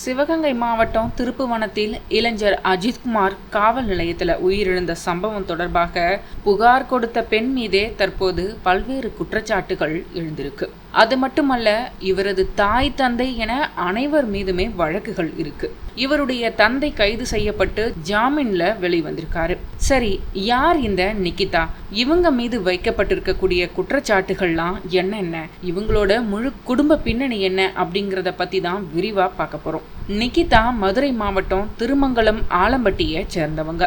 சிவகங்கை மாவட்டம் திருப்புவனத்தில் இளைஞர் அஜித்குமார் காவல் நிலையத்தில் உயிரிழந்த சம்பவம் தொடர்பாக புகார் கொடுத்த பெண் மீதே தற்போது பல்வேறு குற்றச்சாட்டுகள் எழுந்திருக்கு. அது மட்டுமல்ல இவரது தாய் தந்தை என அனைவர் மீதுமே வழக்குகள் இருக்கு. இவருடைய தந்தை கைது செய்யப்பட்டு ஜாமீன்ல வெளிவந்திருக்காரு. சரி யார் இந்த நிக்கிதா? இவங்க மீது வைக்கப்பட்டிருக்கக்கூடிய குற்றச்சாட்டுகள்லாம் என்னென்ன இவங்களோட முழு குடும்ப பின்னணி என்ன அப்படிங்கிறத பத்தி தான் விரிவா பார்க்க போறோம். நிக்கிதா மதுரை மாவட்டம் திருமங்கலம் ஆலம்பட்டியை சேர்ந்தவங்க.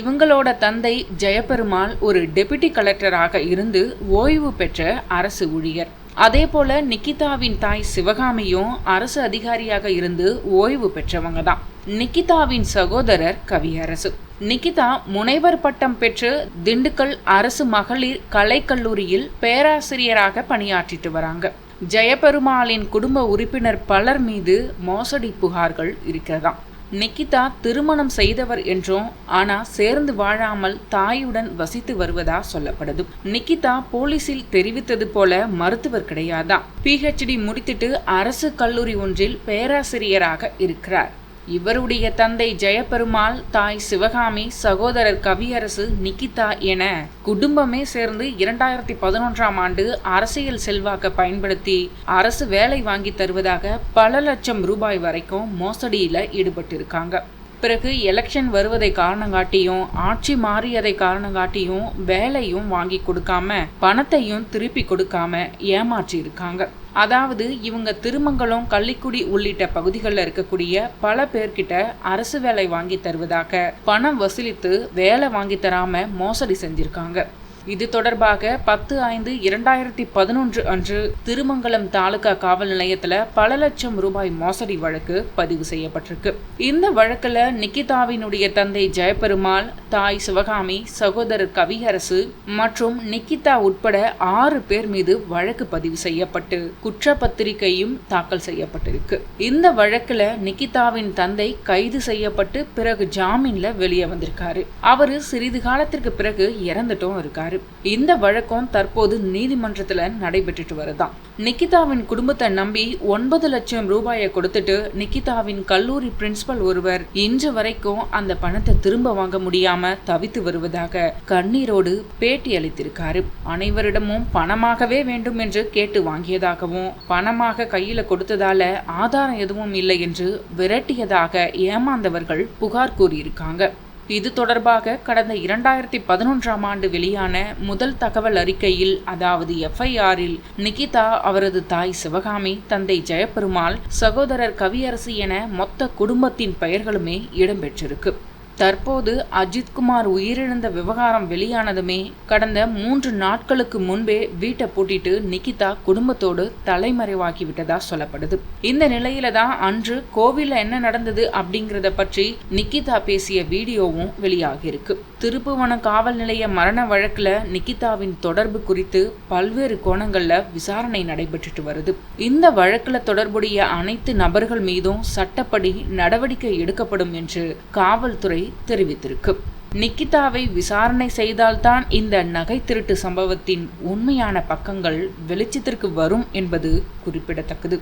இவங்களோட தந்தை ஜெயபெருமாள் ஒரு டெபுட்டி கலெக்டராக இருந்து ஓய்வு பெற்ற அரசு ஊழியர். அதே போல நிக்கிதாவின் தாய் சிவகாமியும் அரசு அதிகாரியாக இருந்து ஓய்வு பெற்றவங்க தான். நிக்கிதாவின் சகோதரர் கவியரசு. நிக்கிதா முனைவர் பட்டம் பெற்று திண்டுக்கல் அரசு மகளிர் கலைக்கல்லூரியில் பேராசிரியராக பணியாற்றிட்டு வராங்க. ஜெயபெருமாளின் குடும்ப உறுப்பினர் பலர் மீது மோசடி புகார்கள் இருக்கிறதாம் நிக்கிதா திருமணம் செய்தவர் என்றும் ஆனா சேர்ந்து வாழாமல் தாயுடன் வசித்து வருவதா சொல்லப்படுது. நிக்கிதா போலீசில் தெரிவித்தது போல மருத்துவர் கிடையாதான் பிஹெச்டி முடித்துட்டு அரசு கல்லூரி ஒன்றில் பேராசிரியராக இருக்கிறார். இவருடைய தந்தை ஜெயபெருமாள் தாய் சிவகாமி சகோதரர் கவியரசு நிக்கிதா என குடும்பமே சேர்ந்து இரண்டாயிரத்தி பதினொன்றாம் ஆண்டு அரசியல் செல்வாக்க பயன்படுத்தி அரசு வேலை வாங்கி தருவதாக பல லட்சம் ரூபாய் வரைக்கும் மோசடியில் ஈடுபட்டிருக்காங்க. பிறகு எலெக்ஷன் வருவதை காரணங்காட்டியும் ஆட்சி மாறியதை காரணங்காட்டியும் வேலையும் வாங்கி கொடுக்காம பணத்தையும் திருப்பி கொடுக்காம ஏமாற்றி இருக்காங்க. அதாவது இவங்க திருமங்கலம் கள்ளிக்குடி உள்ளிட்ட பகுதிகளில் இருக்கக்கூடிய பல பேர்கிட்ட அரசு வேலை வாங்கி தருவதாக பணம் வசூலித்து வேலை வாங்கி தராம மோசடி செஞ்சிருக்காங்க. இது தொடர்பாக பத்து ஐந்து இரண்டாயிரத்தி பதினொன்று அன்று திருமங்கலம் தாலுகா காவல் நிலையத்தில் பல லட்சம் ரூபாய் மோசடி வழக்கு பதிவு செய்யப்பட்டிருக்கு. இந்த வழக்கில் நிக்கிதாவினுடைய தந்தை ஜெயபெருமாள் தாய் சிவகாமி சகோதரர் கவியரசு மற்றும் நிக்கிதா உட்பட ஆறு பேர் மீது வழக்கு பதிவு செய்யப்பட்டு குற்றப்பத்திரிகையும் தாக்கல் செய்யப்பட்டிருக்கு. இந்த வழக்கில் நிக்கிதாவின் தந்தை கைது செய்யப்பட்டு பிறகு ஜாமீன்ல வெளியே வந்திருக்காரு. அவரு சிறிது காலத்திற்கு பிறகு இறந்துட்டும் இருக்காரு. இந்த வழக்கம் தற்போது நீதிமன்றத்தில் நடைபெற்றுட்டு வருதான். நிக்கிதாவின் குடும்பத்தை நம்பி ஒன்பது லட்சம் ரூபாயை கொடுத்துட்டு நிக்கிதாவின் கல்லூரி பிரின்சிபல் ஒருவர் இன்று வரைக்கும் அந்த பணத்தை திரும்ப வாங்க முடியாம தவித்து வருவதாக கண்ணீரோடு பேட்டி அளித்திருக்காரு. அனைவரிடமும் பணமாகவே வேண்டும் என்று கேட்டு வாங்கியதாகவும் பணமாக கையில கொடுத்ததால ஆதாரம் எதுவும் இல்லை என்று விரட்டியதாக ஏமாந்தவர்கள் புகார் கூறியிருக்காங்க. இது தொடர்பாக கடந்த இரண்டாயிரத்தி பதினொன்றாம் ஆண்டு வெளியான முதல் தகவல் அறிக்கையில் அதாவது எஃப்ஐஆரில் நிகிதா அவரது தாய் சிவகாமி தந்தை ஜெயபெருமாள் சகோதரர் கவியரசு என மொத்த குடும்பத்தின் பெயர்களுமே இடம்பெற்றிருக்கு. தற்போது அஜித்குமார் உயிரிழந்த விவகாரம் வெளியானதுமே கடந்த மூன்று நாட்களுக்கு முன்பே வீட்டை பூட்டிட்டு நிகிதா குடும்பத்தோடு தலைமறைவாக்கி விட்டதா சொல்லப்படுது. இந்த நிலையில தான் அன்று கோவில்ல என்ன நடந்தது அப்படிங்கிறத பற்றி நிகிதா பேசிய வீடியோவும் வெளியாகியிருக்கு. திருப்புவன காவல் நிலைய மரண வழக்கில் நிகிதாவின் தொடர்பு குறித்து பல்வேறு கோணங்களில் விசாரணை நடைபெற்றுட்டு வருது. இந்த வழக்கில் தொடர்புடைய அனைத்து நபர்கள் மீதும் சட்டப்படி நடவடிக்கை எடுக்கப்படும் என்று காவல்துறை தெரிவித்திருக்கு. நிக்கிதாவை விசாரணை செய்தால்தான் இந்த நகை திருட்டு சம்பவத்தின் உண்மையான பக்கங்கள் வெளிச்சத்திற்கு வரும் என்பது குறிப்பிடத்தக்கது.